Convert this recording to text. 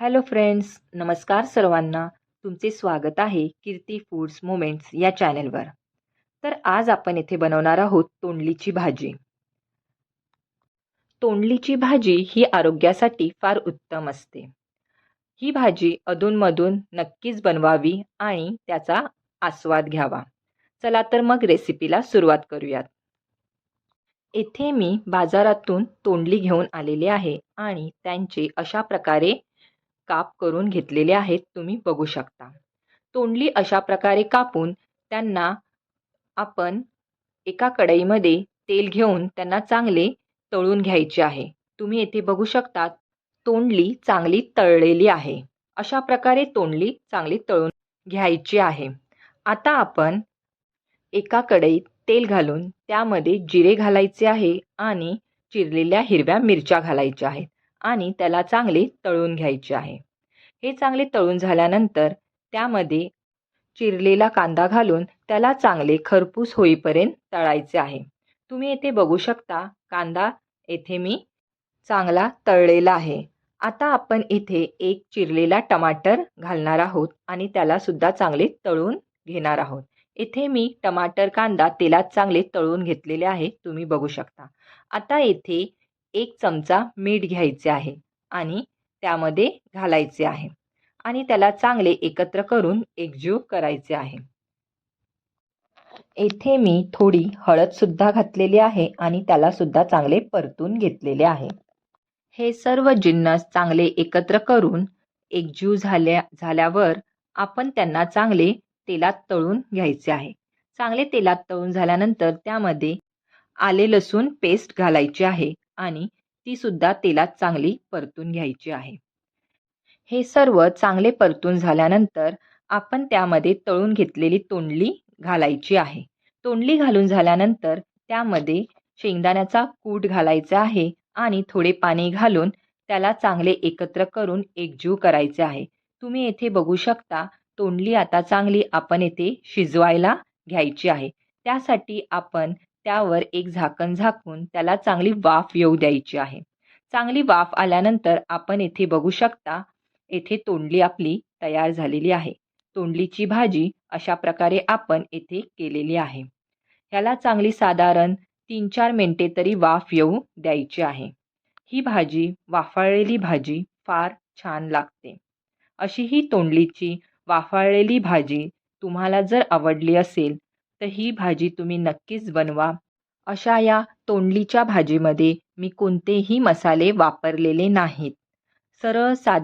Hello friends नमस्कार सर्वांना. तुमचे स्वागत आहे कीर्ती फूड्स मोमेंट्स या चॅनेलवर. तर आज आपण येथे बनवणार आहोत तोंडलीची भाजी. तोंडलीची भाजी ही आरोग्यासाठी फार उत्तम असते. ही भाजी अधूनमधून नक्कीच बनवावी आणि त्याचा आस्वाद घ्यावा. चला तर मग रेसिपीला सुरुवात करूयात. येथे मी बाजारातून तोंडली घेऊन आलेले आहे आणि त्यांचे अशा प्रकारे काप करून घेतलेले आहेत तुम्ही बघू शकता. तोंडली अशा प्रकारे कापून त्यांना आपण एका कढईमध्ये तेल घेऊन त्यांना चांगले तळून घ्यायचे आहे. तुम्ही येथे बघू शकता तोंडली चांगली तळलेली आहे. अशा प्रकारे तोंडली चांगली तळून घ्यायची आहे. आता आपण एका कढईत तेल घालून त्यामध्ये जिरे घालायचे आहे आणि चिरलेल्या हिरव्या मिरच्या घालायच्या आहेत. आणि त्याला चांगले तळून घ्यायचे आहे. हे चांगले तळून झाल्यानंतर त्यामध्ये चिरलेला कांदा घालून त्याला चांगले खरपूस होईपर्यंत तळायचे आहे. तुम्ही येथे बघू शकता कांदा येथे मी चांगला तळलेला आहे. आता आपण इथे एक चिरलेला टमाटर घालणार आहोत आणि त्याला सुद्धा चांगले तळून घेणार आहोत. इथे मी टमाटर कांदा तेलात चांगले तळून घेतलेले आहे तुम्ही बघू शकता. आता येथे एक चमचा मीठ घ्यायचे आहे आणि त्यामध्ये घालायचे आहे. आणि त्याला चांगले एकत्र करून एकजीव करायचे आहे. येथे मी थोडी हळदसुद्धा घातलेली आहे आणि त्याला सुद्धा चांगले परतून घेतलेले आहे. हे सर्व जिन्नस चांगले एकत्र करून एकजीव झाल्या झाल्यावर आपण त्यांना चांगले तेलात तळून घ्यायचे आहे. चांगले तेलात तळून झाल्यानंतर त्यामध्ये आले लसूण पेस्ट घालायची आहे. आणि ती सुद्धा तेलात चांगली परतून घ्यायची आहे. हे सर्व चांगले परतून झाल्यानंतर आपण त्यामध्ये तळून घेतलेली तोंडली घालायची आहे. तोंडली घालून झाल्यानंतर त्यामध्ये शेंगदाण्याचा कूट घालायचा आहे आणि थोडे पाणी घालून त्याला चांगले एकत्र करून एकजीव करायचे आहे. तुम्ही येथे बघू शकता तोंडली आता चांगली आपण येथे शिजवायला घ्यायची आहे. त्यासाठी आपण त्यावर एक झाकण झाकून त्याला चांगली वाफ येऊ द्यायची आहे. चांगली वाफ आल्यानंतर आपण येथे बघू शकता येथे तोंडली आपली तयार झालेली आहे. तोंडलीची भाजी अशा प्रकारे आपण येथे केलेली आहे. ह्याला चांगली साधारण तीन चार मिनटे तरी वाफ येऊ द्यायची आहे. ही भाजी वाफाळलेली भाजी फार छान लागते. अशी ही तोंडलीची वाफाळलेली भाजी तुम्हाला जर आवडली असेल तर ही भाजी तुम्ही नक्कीच बनवा. अशा या तोंडलीच्या भाजीमध्ये मी कोणतेही मसाले वापरलेले नाहीत. सरळ साधे